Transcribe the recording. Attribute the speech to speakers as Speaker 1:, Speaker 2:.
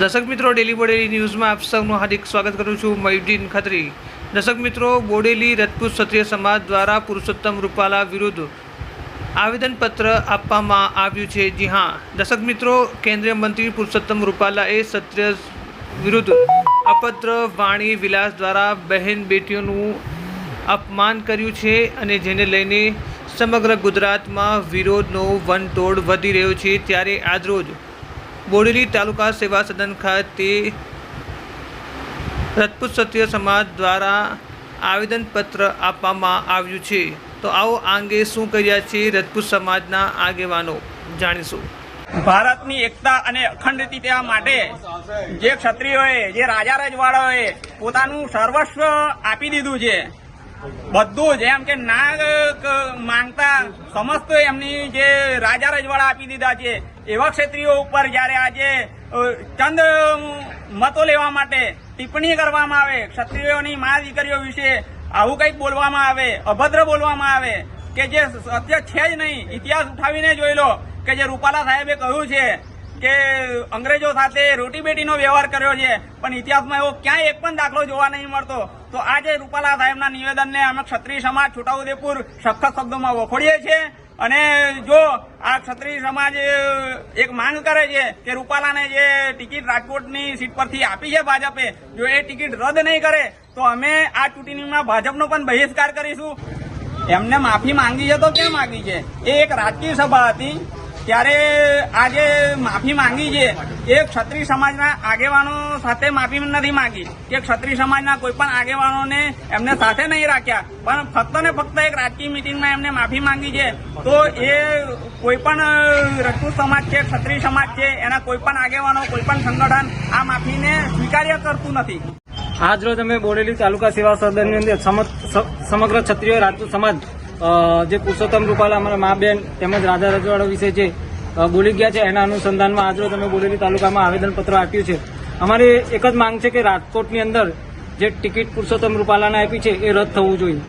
Speaker 1: દર્શક મિત્રો, ડેલી બોડેલી ન્યૂઝમાં આપ સૌનું હાર્દિક સ્વાગત કરું છું. મયુદ્દીન ખત્રી. દર્શક મિત્રો, બોડેલી રજપૂત ક્ષત્રિય સમાજ દ્વારા પુરુષોત્તમ રૂપાલા વિરુદ્ધ આવેદનપત્ર આપવામાં આવ્યું છે. જી હા, દર્શક મિત્રો, કેન્દ્રીય મંત્રી પુરુષોત્તમ રૂપાલાએ ક્ષત્રિય વિરુદ્ધ અપત્ર વાણી વિલાસ દ્વારા બહેન બેટીઓનું અપમાન કર્યું છે અને જેને લઈને સમગ્ર ગુજરાતમાં વિરોધનો વનતોડ વધી રહ્યો છે. ત્યારે આજરોજ બોડેલી તાલુકા સેવા સદન ખાતે રજપૂત ક્ષત્રિય સમાજ દ્વારા આવેદનપત્ર આપવામાં આવ્યું છે. તો આવો આ અંગે શું કર્યા છે રજપૂત સમાજના આગેવાનો? જાણીશું.
Speaker 2: ભારતની એકતા અને અખંડિતતા માટે જે ક્ષત્રિયોએ, જે રાજા રજવાડાઓએ પોતાનું સર્વસ્વ આપી દીધું છે. બધું જ એમ કે ના માંગતા સમસ્ત એમની જે રાજા રજવાડા આપી દીધા છે, એવા ક્ષેત્રીઓ ઉપર જ્યારે આજે ચંદ મતો લેવા માટે ટિપ્પણી કરવામાં આવે, ક્ષત્રિયોની મા દીકરીઓ વિશે આવું કંઈક બોલવામાં આવે, અભદ્ર બોલવામાં આવે, કે જે સત્ય છે જ નહીં, ઇતિહાસ ઉઠાવીને જોઈ લો, કે જે રૂપાલા સાહેબે કહ્યું છે કે અંગ્રેજો સાથે રોટી બેટીનો વ્યવહાર કર્યો છે, પણ ઇતિહાસમાં એવો ક્યાંય એક પણ દાખલો જોવા નહીં મળતો. તો આજે રૂપાલા સાહેબના નિવેદનને અમે ક્ષત્રિય સમાજ છોટાઉદેપુર સખત શબ્દોમાં વખોડીએ છીએ. અને જો આ ક્ષત્રિય સમાજ એક માંગ કરે છે કે રૂપાલાને જે ટિકિટ રાજકોટની સીટ પરથી આપી છે ભાજપે, જો એ ટિકિટ રદ નહીં કરે, તો અમે આ ચૂંટણીમાં ભાજપનો પણ બહિષ્કાર કરીશું. એમને માફી માંગી છે તો ક્યાં માંગી છે? એ એક રાજકીય સભા હતી. ત્યારે આજે માફી માંગી છે, એ ક્ષત્રિય સમાજના આગેવાનો સાથે માફી નથી માંગી. કે ક્ષત્રિય સમાજના કોઈ પણ આગેવાનોને એમને સાથે નહીં રાખ્યા. પણ ફક્ત ને ફક્ત એક રાજકીય મિટિંગમાં એમને માફી માંગી છે, તો એ કોઈ પણ રજપૂત સમાજ છે, ક્ષત્રિય સમાજ છે, એના કોઈ પણ આગેવાનો, કોઈ પણ સંગઠન આ માફીને સ્વીકાર્ય કરતું નથી.
Speaker 3: આજ રોજ અમે બોડેલી તાલુકા સેવા સદનની અંદર સમગ્ર ક્ષત્રિય રાજપૂત સમાજ જે પુરુષોત્તમ રૂપાલા અમારા મા બેન તેમજ રાજા રજવાડા વિશે જે બોલી ગયા છે, એના અનુસંધાનમાં આજરોજ અમે બોડેલી તાલુકામાં આવેદનપત્ર આપ્યું છે. અમારી એક જ માંગ છે કે રાજકોટની અંદર જે ટિકિટ પુરુષોત્તમ રૂપાલાને આપી છે, એ રદ થવું જોઈએ.